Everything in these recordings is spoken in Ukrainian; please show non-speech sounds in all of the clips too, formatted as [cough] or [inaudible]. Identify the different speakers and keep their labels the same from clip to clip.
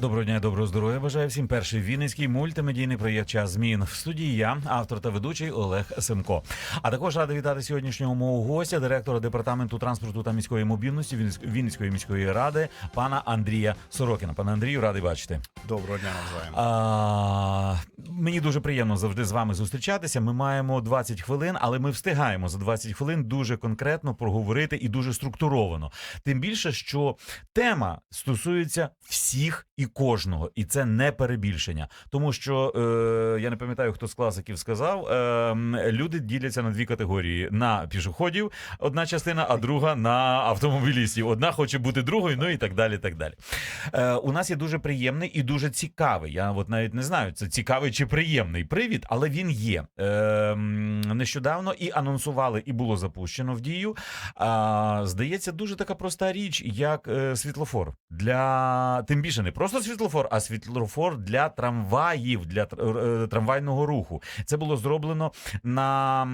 Speaker 1: Доброго дня, доброго здоров'я. Бажаю всім перший вінницький мультимедійний проєкт час змін в студії. Я автор та ведучий Олег Семко. А також радий вітати сьогоднішнього мого гостя, директора департаменту транспорту та міської мобільності Вінниць- Вінницької міської ради, пана Андрія Сорокіна. Пане Андрію, радий бачити.
Speaker 2: Доброго дня.
Speaker 1: А, мені дуже приємно завжди з вами зустрічатися. Ми маємо 20 хвилин, але ми встигаємо за 20 хвилин дуже конкретно проговорити і дуже структуровано. Тим більше, що тема стосується всіх і кожного, і це не перебільшення. Тому що е, я не пам'ятаю, хто з класиків сказав: е, люди діляться на дві категорії: на пішоходів, одна частина, а друга на автомобілістів. Одна хоче бути другою, ну і так далі. Так далі. Е, у нас є дуже приємний і дуже цікавий. Я от навіть не знаю, це цікавий чи приємний привід, але він є. Е, нещодавно і анонсували, і було запущено в дію. А, здається, дуже така проста річ, як е, світлофор для тим більше не просто світлофор, а світлофор для трамваїв, для е, трамвайного руху. Це було зроблено на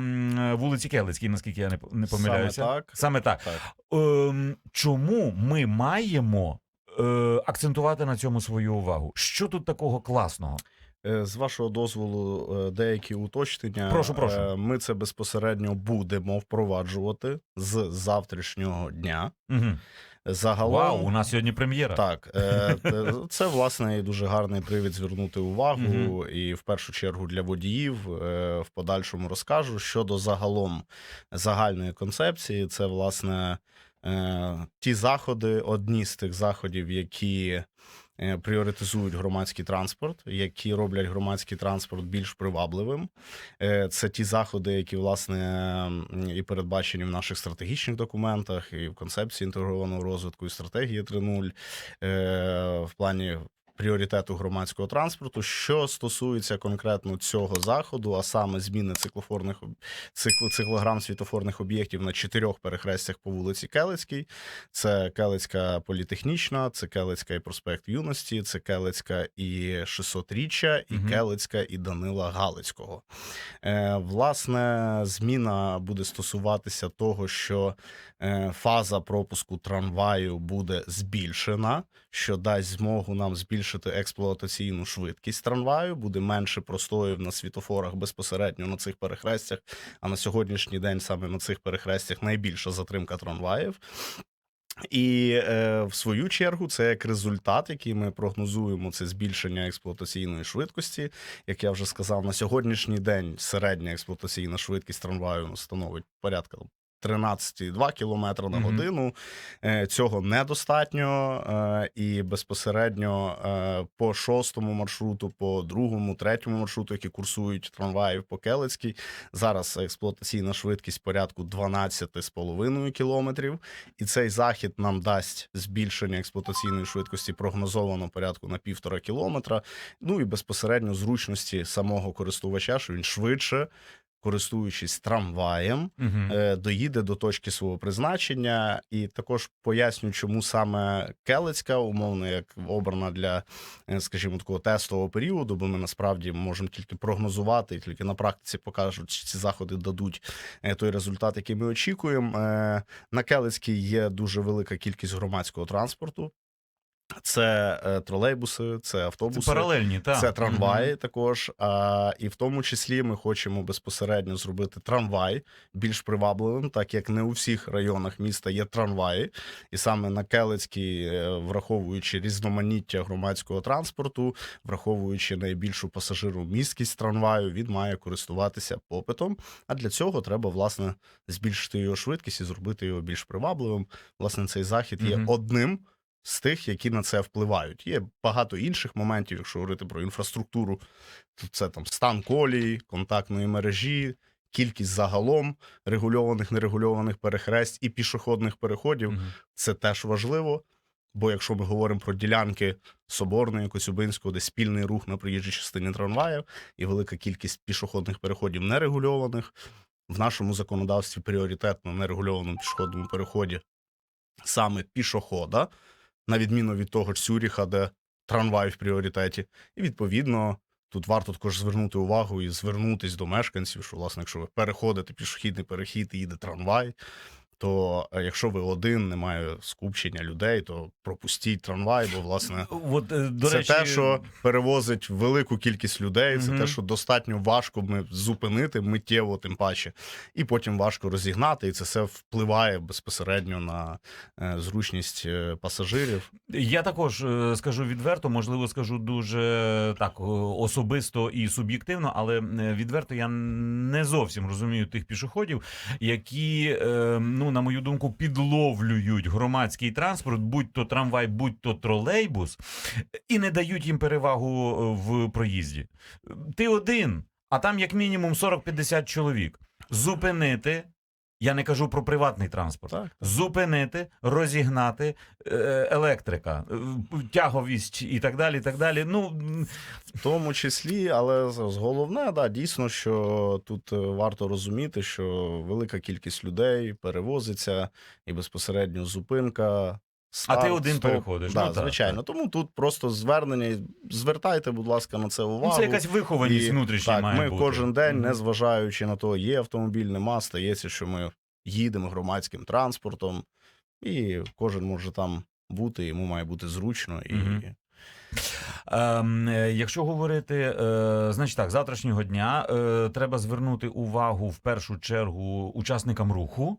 Speaker 1: вулиці Келицькій, наскільки я не, помиляюся.
Speaker 2: Саме так.
Speaker 1: Саме так.
Speaker 2: Так.
Speaker 1: Ем, чому ми маємо е, акцентувати на цьому свою увагу? Що тут такого класного?
Speaker 2: Е, З вашого дозволу, е, деякі уточнення.
Speaker 1: Прошу, прошу.
Speaker 2: Ми це безпосередньо будемо впроваджувати з завтрашнього дня.
Speaker 1: Угу.
Speaker 2: Загалом,
Speaker 1: Вау, у нас сьогодні прем'єра.
Speaker 2: так, е, це власне дуже гарний привід звернути увагу,
Speaker 1: Мгм.
Speaker 2: і в першу чергу для водіїв е, в подальшому розкажу щодо загалом загальної концепції. Це власне е, ті заходи, одні з тих заходів, які пріоритизують громадський транспорт, які роблять громадський транспорт більш привабливим. Е, Це ті заходи, які власне і передбачені в наших стратегічних документах, і в концепції інтегрованого розвитку, і стратегії 3.0 е, в плані. Пріоритету громадського транспорту, що стосується конкретно цього заходу, а саме зміни циклофорних цикл, циклограм світофорних об'єктів на чотирьох перехрестях по вулиці Келицькій. Це Келицька політехнічна, це Келицька і проспект Юності, це Келицька і 600-річчя, і
Speaker 1: Мгм.
Speaker 2: Келицька і Данила Галицького. Е, власне, зміна буде стосуватися того, що е, фаза пропуску трамваю буде збільшена, що дасть змогу нам збільшити експлуатаційну швидкість трамваю, буде менше простоїв на світофорах безпосередньо на цих перехрестях. А на сьогоднішній день саме на цих перехрестях найбільша затримка трамваїв. І е, в свою чергу це як результат, який ми прогнозуємо, це збільшення експлуатаційної швидкості. Як я вже сказав, на сьогоднішній день середня експлуатаційна швидкість трамваю становить порядка 13,2 км на годину. Е, Цього недостатньо. е, І безпосередньо е, по шостому маршруту, по другому, третьому маршруту, які курсують трамваїв по Келицькій, зараз експлуатаційна швидкість порядку 12,5 кілометрів. І цей захід нам дасть збільшення експлуатаційної швидкості прогнозовано порядку на півтора кілометра. Ну і безпосередньо зручності самого користувача, що він швидше. Користуючись трамваєм,
Speaker 1: Угу.
Speaker 2: е, доїде до точки свого призначення, і також поясню, чому саме Келицька, умовно, як обрана для, е, скажімо, такого тестового періоду, бо ми насправді можемо тільки прогнозувати, і тільки на практиці покажуть, чи ці заходи дадуть е, той результат, який ми очікуємо. Е, На Келицькій є дуже велика кількість громадського транспорту. Це е, тролейбуси, це
Speaker 1: Це
Speaker 2: автобуси.
Speaker 1: паралельні, так.
Speaker 2: Це трамваї також. А, і в тому числі ми хочемо безпосередньо зробити трамвай більш привабливим, так як не у всіх районах міста є трамваї. І саме на Келицькій, е, враховуючи різноманіття громадського транспорту, враховуючи найбільшу пасажиромісткість трамваю, він має користуватися попитом. А для цього треба власне збільшити його швидкість і зробити його більш привабливим. Власне, цей захід є
Speaker 1: Мгм.
Speaker 2: одним з тих, які на це впливають. Є багато інших моментів, якщо говорити про інфраструктуру, то це там стан колії, контактної мережі, кількість загалом регульованих, нерегульованих перехресть і пішохідних переходів.
Speaker 1: Мгм.
Speaker 2: Це теж важливо. Бо якщо ми говоримо про ділянки Соборної, Коцюбинського, де спільний рух на проїжджій частині трамваїв і велика кількість пішохідних переходів нерегульованих, в нашому законодавстві пріоритетно нерегульованому пішохідному переході саме пішохода, на відміну від того ж Цюріха, де трамвай в пріоритеті. І відповідно тут варто також звернути увагу і звернутись до мешканців, що, власне, якщо ви переходите пішохідний перехід і їде трамвай, То е, якщо ви один, немає скупчення людей, то пропустіть трамвай, бо власне
Speaker 1: От, е, до
Speaker 2: це
Speaker 1: речі,
Speaker 2: те, що перевозить велику кількість людей. Це
Speaker 1: Мгм.
Speaker 2: те, що достатньо важко ми зупинити миттєво, тим паче, і потім важко розігнати. І це все впливає безпосередньо на е, зручність е, пасажирів.
Speaker 1: Я також е, скажу відверто, можливо, скажу дуже так е, особисто і суб'єктивно, але е, відверто я не зовсім розумію тих пішоходів, які, е, ну на мою думку, підловлюють громадський транспорт, будь то трамвай, будь то тролейбус, і не дають їм перевагу е, в проїзді. Ти один, а там як мінімум 40-50 чоловік. Зупинити. Я не кажу про приватний транспорт
Speaker 2: Так,
Speaker 1: зупинити, розігнати е, електрика, е, тяговість і так далі. і так далі. Ну
Speaker 2: В тому числі, але головне, да, дійсно, що тут е, варто розуміти, що велика кількість людей перевозиться і безпосередньо зупинка.
Speaker 1: А ти один
Speaker 2: стоп.
Speaker 1: переходиш,
Speaker 2: Да,
Speaker 1: ну, так,
Speaker 2: звичайно. Тому тут просто звернення. Звертайте, будь ласка, на це увагу.
Speaker 1: ну, це якась вихованість
Speaker 2: І,
Speaker 1: внутрішня
Speaker 2: так,
Speaker 1: має
Speaker 2: ми
Speaker 1: бути.
Speaker 2: кожен день,
Speaker 1: Мгм.
Speaker 2: незважаючи на то, є автомобіль, нема, стається, що ми їдемо громадським транспортом, і кожен може там бути, йому має бути зручно і.
Speaker 1: Е, якщо говорити, е, значить так, завтрашнього дня е, треба звернути увагу в першу чергу учасникам руху.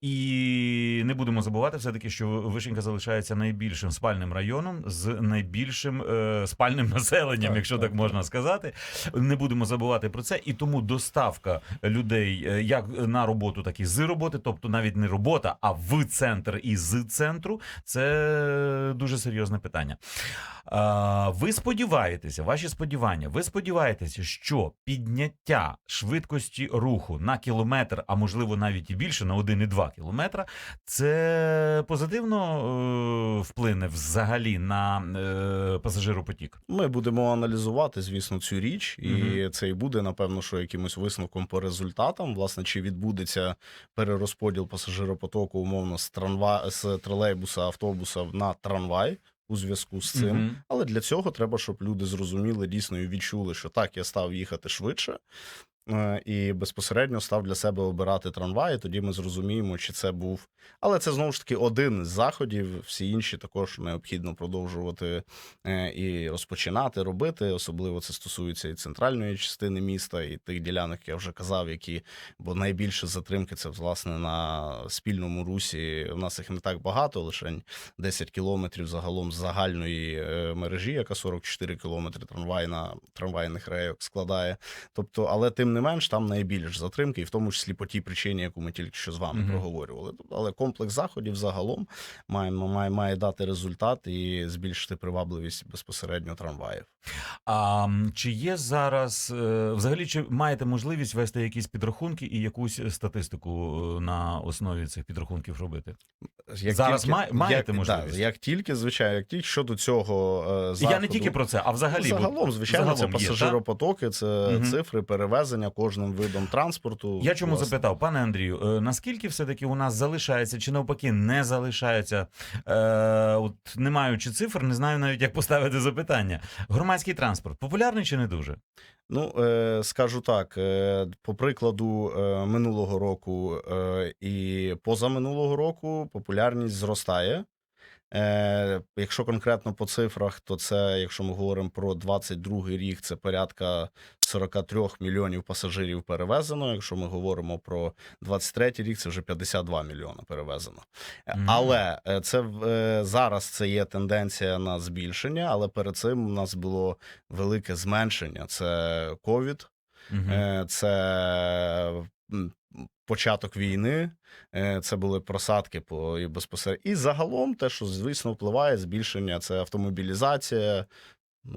Speaker 1: І не будемо забувати все-таки, що Вишенька залишається найбільшим спальним районом з найбільшим е, спальним [laughs] населенням,
Speaker 2: Так,
Speaker 1: якщо так,
Speaker 2: так,
Speaker 1: можна сказати. Не будемо забувати про це. І тому доставка людей е, як на роботу, так і з роботи, тобто навіть не робота, а в центр і з центру, це дуже серйозне питання. А, ви сподіваєтеся, ваші сподівання, ви сподіваєтеся, що підняття швидкості руху на кілометр, а можливо навіть і більше на 1,2 кілометра, це позитивно е, вплине взагалі на е, пасажиропотік.
Speaker 2: Ми будемо аналізувати, звісно, цю річ, і
Speaker 1: Мгм.
Speaker 2: це і буде, напевно, що якимось висновком по результатам. Власне, чи відбудеться перерозподіл пасажиропотоку, умовно, з трамва... з тролейбуса, автобуса на трамвай у зв'язку з цим.
Speaker 1: Мгм.
Speaker 2: Але для цього треба, щоб люди зрозуміли дійсно і відчули, що так, я став їхати швидше. Е, І безпосередньо став для себе обирати трамвай, і тоді ми зрозуміємо, чи це був. Але це знову ж таки один з заходів. Всі інші також необхідно продовжувати е, і розпочинати робити. Особливо це стосується і центральної частини міста, і тих ділянок, я вже казав, які бо найбільше затримки це власне на спільному русі. У нас їх не так багато, лише 10 кілометрів загалом з загальної е, мережі, яка 44 кілометри трамвайна трамвайних рейок складає. Тобто, але тим не менш, там найбільш затримки, і в тому числі по тій причині, яку ми тільки що з вами
Speaker 1: Мгм.
Speaker 2: проговорювали. Але комплекс заходів загалом має, має, має дати результат і збільшити привабливість безпосередньо трамваїв.
Speaker 1: А чи є зараз е, взагалі чи маєте можливість вести якісь підрахунки і якусь статистику е, на основі цих підрахунків робити? Зараз має- маєте
Speaker 2: як,
Speaker 1: можливість?
Speaker 2: Да, як тільки, звичайно, як тільки щодо цього е, заходу,
Speaker 1: Я не тільки про це, а взагалі
Speaker 2: загалом, звичайно,
Speaker 1: загалом
Speaker 2: це
Speaker 1: є,
Speaker 2: пасажиропотоки, це
Speaker 1: Мгм.
Speaker 2: цифри перевезення кожним видом транспорту.
Speaker 1: Я чому
Speaker 2: Власне.
Speaker 1: запитав, пане Андрію, е, наскільки все-таки у нас залишається, чи навпаки не залишається, е, от не маючи цифр, не знаю навіть, як поставити запитання. Громадський транспорт популярний чи не дуже?
Speaker 2: Ну, е, скажу так, е, по прикладу е, минулого року і позаминулого року популярність зростає. Е, якщо конкретно по цифрах, то це, якщо ми говоримо про 22 рік, це порядка 43 мільйонів пасажирів перевезено. Якщо ми говоримо про 23 рік, це вже 52 мільйони перевезено.
Speaker 1: Мгм.
Speaker 2: Але е, це е, зараз це є тенденція на збільшення, але перед цим у нас було велике зменшення. Це ковід,
Speaker 1: Мгм.
Speaker 2: Е, це початок війни, е, це були просадки по і безпосередньо. І загалом, те, що звісно впливає, збільшення це автомобілізація.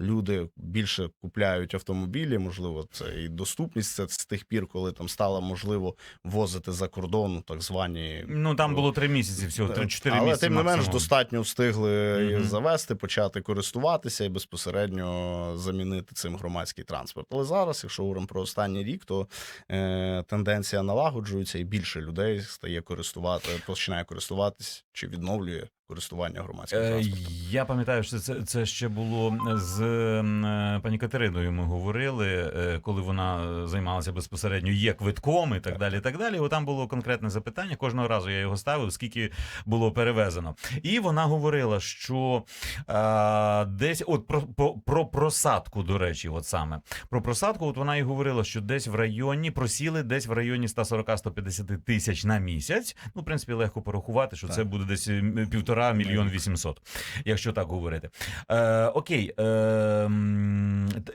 Speaker 2: Люди більше купляють автомобілі, можливо, це і доступність. Це з тих пір, коли там стало можливо ввозити за кордон так звані
Speaker 1: Ну там було три місяці всього, три-чотири
Speaker 2: але тим не менш достатньо встигли її
Speaker 1: Мгм.
Speaker 2: завести, почати користуватися і безпосередньо замінити цим громадський транспорт. Але зараз, якщо говоримо про останній рік, то е, тенденція налагоджується, і більше людей стає користувати, починає користуватись чи відновлює користування громадським
Speaker 1: Е,
Speaker 2: транспортом.
Speaker 1: Я пам'ятаю, що це, це ще було з е, пані Катериною. Ми говорили, е, коли вона займалася безпосередньо є квитком і так,
Speaker 2: Так.
Speaker 1: далі. І так далі. От там було конкретне запитання. Кожного разу я його ставив, скільки було перевезено. І вона говорила, що е, десь от про, про, про просадку, до речі, от саме про просадку. От вона і говорила, що десь в районі просіли десь в районі 140-150 тисяч на місяць. Ну, в принципі, легко порахувати, що
Speaker 2: Так.
Speaker 1: це буде десь м, півтора мільйон вісімсот, якщо так говорити. Е, окей, е,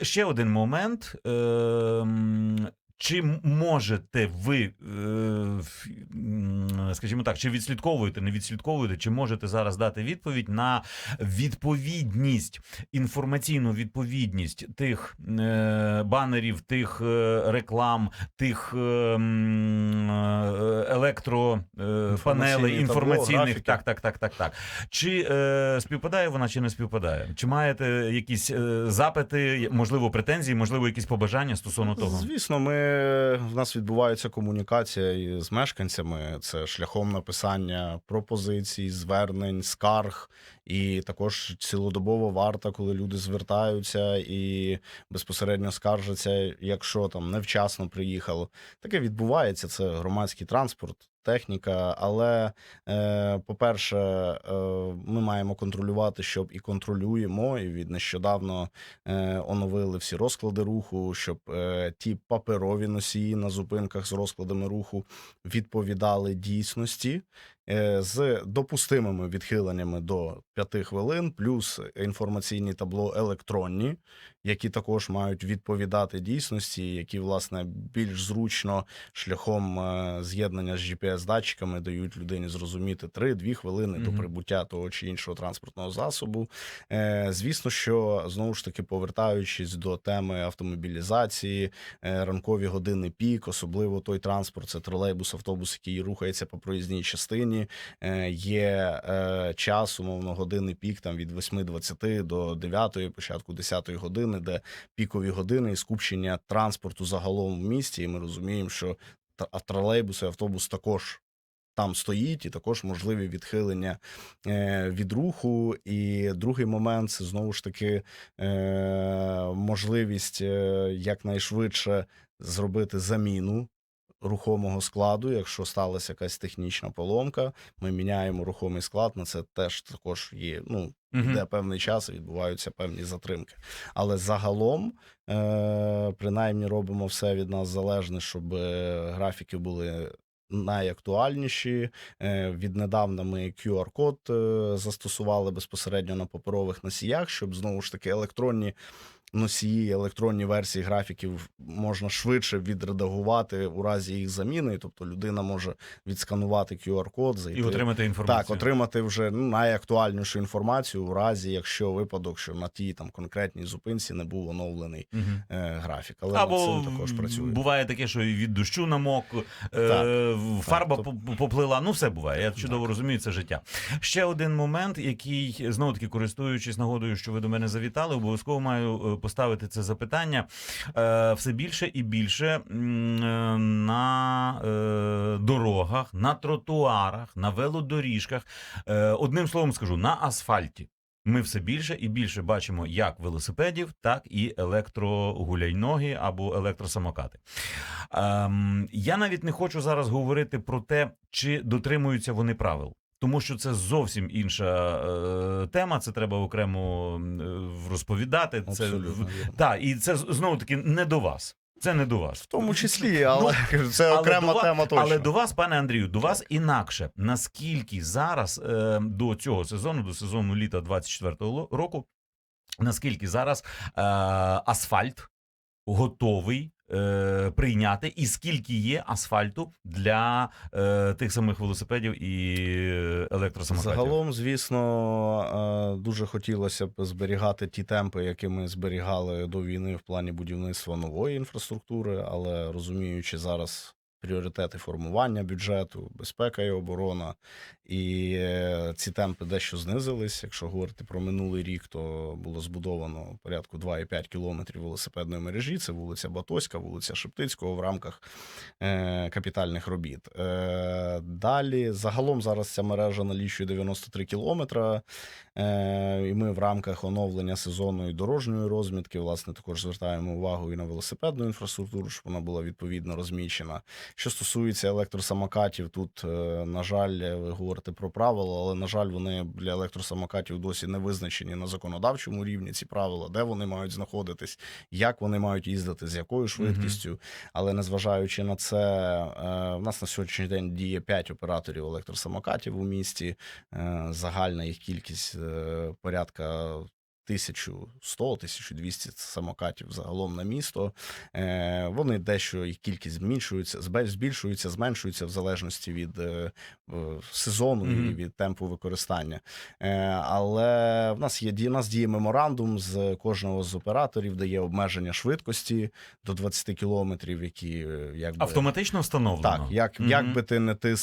Speaker 1: ще один момент. Е, чи можете ви, е, скажімо так, чи відслідковуєте, не відслідковуєте, чи можете зараз дати відповідь на відповідність, інформаційну відповідність тих е, банерів, тих е, реклам, тих електропанелей, інформаційних, так, так, так, так, так. Чи співпадає вона, чи не співпадає? Чи маєте якісь запити, можливо, претензії, можливо, якісь побажання стосовно того?
Speaker 2: Звісно, ми в нас відбувається комунікація з мешканцями. Це шляхом написання пропозицій, звернень, скарг, і також цілодобово варта, коли люди звертаються і безпосередньо скаржаться, якщо там невчасно приїхало. Таке відбувається. Це громадський транспорт. Техніка, але е, по-перше, е, ми маємо контролювати, щоб і контролюємо. І від нещодавно е, оновили всі розклади руху, щоб ті паперові носії на зупинках з розкладами руху відповідали дійсності з допустимими відхиленнями до 5 хвилин, плюс інформаційні табло електронні, які також мають відповідати дійсності, які власне більш зручно шляхом е, з'єднання з GPS-датчиками дають людині зрозуміти 3-2 хвилини до прибуття того чи іншого транспортного засобу. Е, Звісно, що знову ж таки повертаючись до теми автомобілізації, е, ранкові години пік, особливо той транспорт, це тролейбус, автобус, який рухається по проїзній частині. Е, Є е, час, умовно, години пік там від 8.20 до 9, початку 10 години, де пікові години і скупчення транспорту загалом в місті. І ми розуміємо, що тролейбус і автобус також. Там стоїть, і також можливі відхилення е, від руху. І другий момент це знову ж таки можливість якнайшвидше зробити заміну рухомого складу. Якщо сталася якась технічна поломка, ми міняємо рухомий склад. На це теж також є. Ну йде певний час, і відбуваються певні затримки. Але загалом, е, принаймні, робимо все від нас залежне, щоб е, графіки були. Найактуальніші Е, віднедавна ми QR-код е, застосували безпосередньо на паперових носіях, щоб знову ж таки електронні носії, електронні версії графіків можна швидше відредагувати у разі їх заміни. Тобто людина може відсканувати QR-код, зайти
Speaker 1: І отримати інформацію.
Speaker 2: так, отримати вже ну, найактуальнішу інформацію у разі, якщо випадок, що на тій там конкретній зупинці не був оновлений
Speaker 1: Мгм.
Speaker 2: е, графік. Але над цим також працює.
Speaker 1: буває таке, що і від дощу намок, е,
Speaker 2: Так,
Speaker 1: фарба
Speaker 2: так,
Speaker 1: поплила. Ну, все буває. Я чудово
Speaker 2: Так.
Speaker 1: розумію, це життя. Ще один момент, який знову таки користуючись нагодою, що ви до мене завітали, обов'язково маю е, поставити це запитання. Е, Все більше і більше е, на е, дорогах, на тротуарах, на велодоріжках. Одним словом скажу, на асфальті. Ми все більше і більше бачимо як велосипедів, так і електрогуляйноги або електросамокати. Ем, я навіть не хочу зараз говорити про те, чи дотримуються вони правил. Тому що це зовсім інша е, тема. Це треба окремо е, розповідати. Це
Speaker 2: Абсолютно
Speaker 1: так, і це знову таки не до вас. Це не до вас.
Speaker 2: В тому числі, але [laughs] це окрема
Speaker 1: вас-
Speaker 2: тема точно.
Speaker 1: Але до вас, пане Андрію, до вас інакше. Наскільки зараз е, до цього сезону, до сезону літа 24-го року, наскільки зараз е, асфальт готовий е, прийняти, і скільки є асфальту для е, тих самих велосипедів і електросамокатів?
Speaker 2: Загалом, звісно, е, дуже хотілося б зберігати ті темпи, які ми зберігали до війни в плані будівництва нової інфраструктури, але розуміючи зараз пріоритети формування бюджету, безпека і оборона. І е, ці темпи дещо знизились. Якщо говорити про минулий рік, то було збудовано порядку 2,5 кілометрів велосипедної мережі. Це вулиця Батоська, вулиця Шептицького в рамках е, капітальних робіт. Е, далі загалом зараз ця мережа налічує 93 кілометра. І ми в рамках оновлення сезонної дорожньої розмітки, власне, також звертаємо увагу і на велосипедну інфраструктуру, щоб вона була відповідно розміщена. Що стосується електросамокатів, тут, е, на жаль, ви говорите про правила, але на жаль, вони для електросамокатів досі не визначені на законодавчому рівні. Ці правила, де вони мають знаходитись, як вони мають їздити, з якою швидкістю. Але незважаючи на це, е, в нас на сьогоднішній день діє 5 операторів електросамокатів у місті. Е, Загальна їх кількість порядка 1100-1200 самокатів загалом на місто. Е, Вони дещо їх кількість зменшується, збільшуються, зменшуються в залежності від е, сезону і від темпу використання. Е, Але в нас є у нас діє меморандум з кожного з операторів, де є обмеження швидкості до 20 кілометрів, які якби
Speaker 1: Автоматично встановлено.
Speaker 2: так, як,
Speaker 1: Мгм.
Speaker 2: як би ти не тис.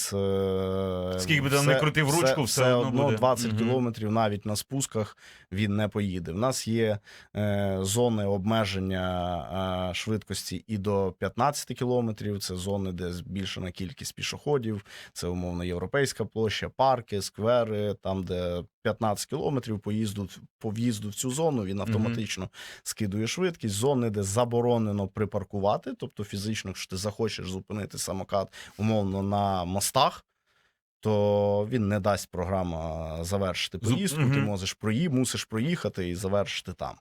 Speaker 1: Скільки би там не крутив ручку, все одно буде.
Speaker 2: 20
Speaker 1: Мгм.
Speaker 2: кілометрів навіть на спусках він не поїде. В нас є е, зони обмеження е, швидкості і до 15 кілометрів. Це зони, де збільшена кількість пішоходів. Це умовно європейська площа, парки, сквери, там, де 15 кілометрів поїзду по в'їзду в цю зону він автоматично скидує швидкість. Зони, де заборонено припаркувати, тобто фізично, якщо ти захочеш зупинити самокат умовно на мостах. То він не дасть програма завершити поїздку. Ти можеш прої, мусиш проїхати і завершити там.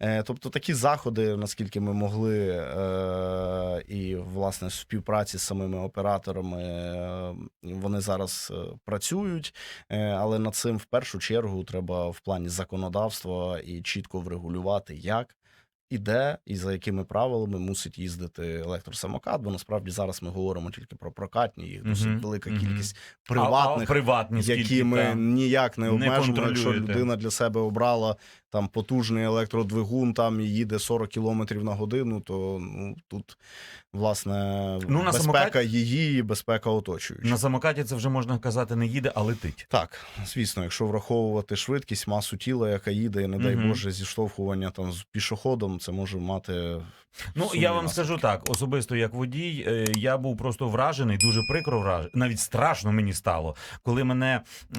Speaker 2: Е, тобто такі заходи, наскільки ми могли, е, і власне в співпраці з самими операторами, е, вони зараз працюють. Е, але над цим в першу чергу треба в плані законодавства і чітко врегулювати, як. І де і за якими правилами мусить їздити електросамокат, бо насправді зараз ми говоримо тільки про прокатні, їх досить
Speaker 1: Мгм,
Speaker 2: велика
Speaker 1: мгм.
Speaker 2: кількість приватних,
Speaker 1: а, приватні
Speaker 2: які
Speaker 1: скільки,
Speaker 2: ми
Speaker 1: та?
Speaker 2: ніяк не
Speaker 1: не
Speaker 2: обмежимо. Якщо людина для себе обрала там потужний електродвигун, там і їде 40 кілометрів на годину, то ну тут власне
Speaker 1: Ну, на
Speaker 2: безпека
Speaker 1: самокаті-
Speaker 2: її і безпека оточуюча.
Speaker 1: На самокаті це вже можна казати не їде, а летить.
Speaker 2: Так, звісно, якщо враховувати швидкість, масу тіла, яка їде, і не дай
Speaker 1: угу.
Speaker 2: Боже, зіштовхування там з пішоходом, це може мати.
Speaker 1: Ну
Speaker 2: Сумі
Speaker 1: я вам
Speaker 2: наслідки.
Speaker 1: скажу так: особисто як водій, е, я був просто вражений, дуже прикро вражений. Навіть страшно мені стало, коли мене е,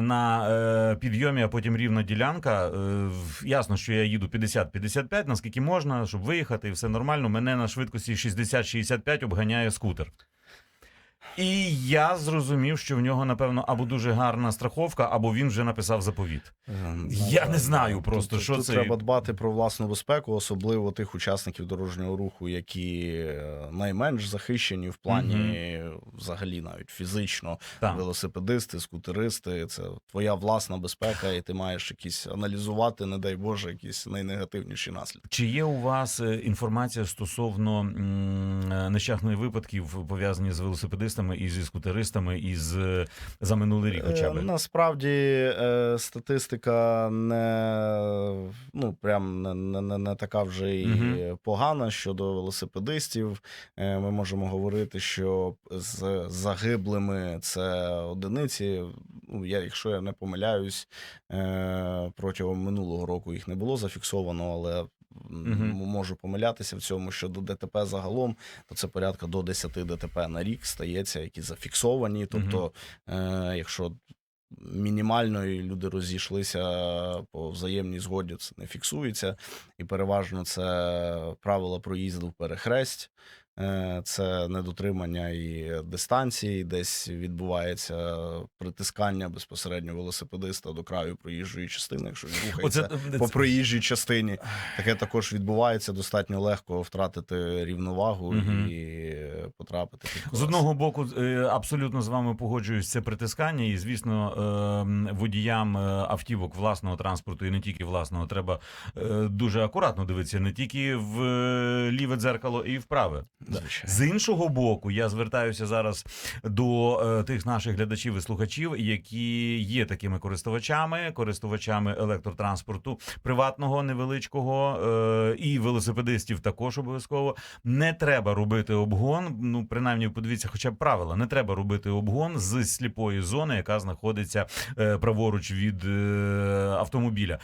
Speaker 1: на е, підйомі, а потім рівна ділянка. Е, ясно, що я їду 50-55, наскільки можна, щоб виїхати, і все нормально. Мене на швидкості 60-65 обганяє скутер. І я зрозумів, що в нього, напевно, або дуже гарна страховка, або він вже написав заповіт.
Speaker 2: Ем,
Speaker 1: Я не знаю просто,
Speaker 2: тут,
Speaker 1: що
Speaker 2: тут
Speaker 1: це.
Speaker 2: треба дбати про власну безпеку, особливо тих учасників дорожнього руху, які е, найменш захищені в плані взагалі навіть фізично.
Speaker 1: Так.
Speaker 2: Велосипедисти, скутеристи, це твоя власна безпека, і ти маєш якісь аналізувати, не дай Боже, якісь найнегативніші наслідки.
Speaker 1: Чи є у вас е, інформація стосовно е, нещасних випадків пов'язані з велосипедистами і зі скутеристами і з за минулий рік? Хоча
Speaker 2: Е,
Speaker 1: б
Speaker 2: Насправді е, статистика не ну прям не, не, не, не така вже і
Speaker 1: Мгм.
Speaker 2: погана щодо велосипедистів. Е, Ми можемо говорити, що з загиблими це одиниці. Ну, я, якщо я не помиляюсь, протягом минулого року їх не було зафіксовано, але. Можу помилятися в цьому щодо ДТП загалом, то це порядка до 10 ДТП на рік стається, які зафіксовані. Тобто, е, якщо мінімально і люди розійшлися по взаємній згоді, це не фіксується. І переважно це правила проїзду в перехресть. Е, Це недотримання і дистанції, десь відбувається притискання безпосередньо велосипедиста до краю проїжджої частини, якщо він рухається
Speaker 1: Оце
Speaker 2: по проїжджій частині. Таке також відбувається. Достатньо легко втратити рівновагу
Speaker 1: угу.
Speaker 2: і потрапити під
Speaker 1: З одного боку, е, абсолютно з вами погоджуюсь, це притискання, і звісно, е, водіям е, автівок власного транспорту і не тільки власного, треба е, дуже акуратно дивитися не тільки в ліве дзеркало і в праве.
Speaker 2: Звичайно.
Speaker 1: З іншого боку, я звертаюся зараз до тих наших глядачів і слухачів, які є такими користувачами, користувачами електротранспорту приватного, невеличкого і велосипедистів також обов'язково. Не треба робити обгон, ну принаймні подивіться, хоча б правила. Не треба робити обгон з сліпої зони, яка знаходиться е, праворуч від е, автомобіля.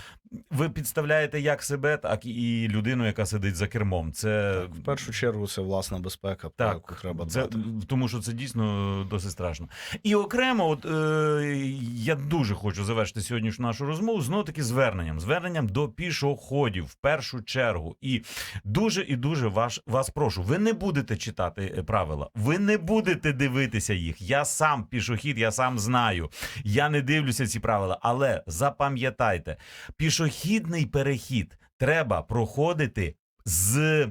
Speaker 1: Ви підставляєте як себе, так і людину, яка сидить за кермом. Це
Speaker 2: Так, в першу чергу це власна безпека, про яку треба
Speaker 1: це,
Speaker 2: дбати.
Speaker 1: тому що це дійсно досить страшно. І окремо, от е, я дуже хочу завершити сьогоднішню нашу розмову знову таки зверненням. Зверненням до пішоходів в першу чергу. І дуже і дуже ваш, вас прошу. Ви не будете читати е, правила, ви не будете дивитися їх. Я сам пішохід, я сам знаю. Я не дивлюся ці правила, але запам'ятайте, пішохідний перехід. Треба проходити з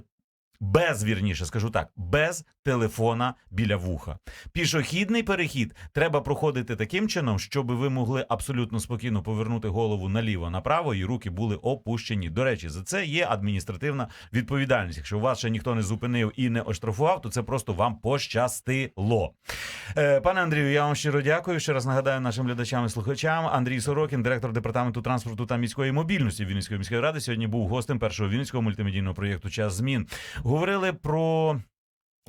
Speaker 1: без вірніше, скажу так, без телефона біля вуха. Пішохідний перехід треба проходити таким чином, щоб ви могли абсолютно спокійно повернути голову наліво направо і руки були опущені. До речі, за це є адміністративна відповідальність. Якщо вас ще ніхто не зупинив і не оштрафував, то це просто вам пощастило. Е, Пане Андрію, я вам щиро дякую. Ще раз нагадаю нашим глядачам і слухачам. Андрій Сорокін, директор департаменту транспорту та міської мобільності Вінницької міської ради, сьогодні був гостем першого вінницького мультимедійного проєкту Час змін. Говорили про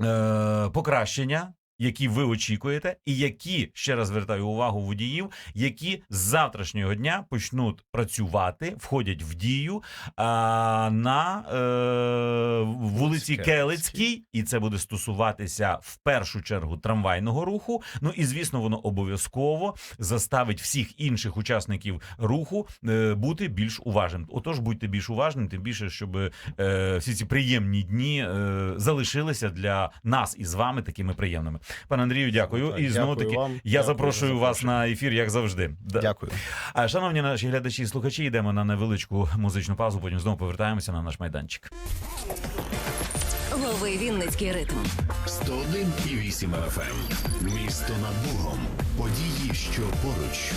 Speaker 1: е, покращення. Які ви очікуєте, і які ще раз звертаю увагу водіїв, які з завтрашнього дня почнуть працювати, входять в дію а, на е, вулиці
Speaker 2: Келицькій.
Speaker 1: І це буде стосуватися в першу чергу трамвайного руху. Ну і звісно, воно обов'язково заставить всіх інших учасників руху е, бути більш уважним. Отож, будьте більш уважним, тим більше, щоб е, всі ці приємні дні е, залишилися для нас і з вами такими приємними. Пане Андрію, дякую.
Speaker 2: Так,
Speaker 1: і знову таки
Speaker 2: вам.
Speaker 1: я
Speaker 2: Дякую за
Speaker 1: запрошую вас на ефір, як завжди.
Speaker 2: Дякую.
Speaker 1: А шановні наші глядачі і слухачі, йдемо на невеличку музичну паузу. Потім знову повертаємося на наш майданчик.
Speaker 3: Лови Вінницький ритм.
Speaker 4: 101,8 FM. Місто над Богом. Події, що поруч.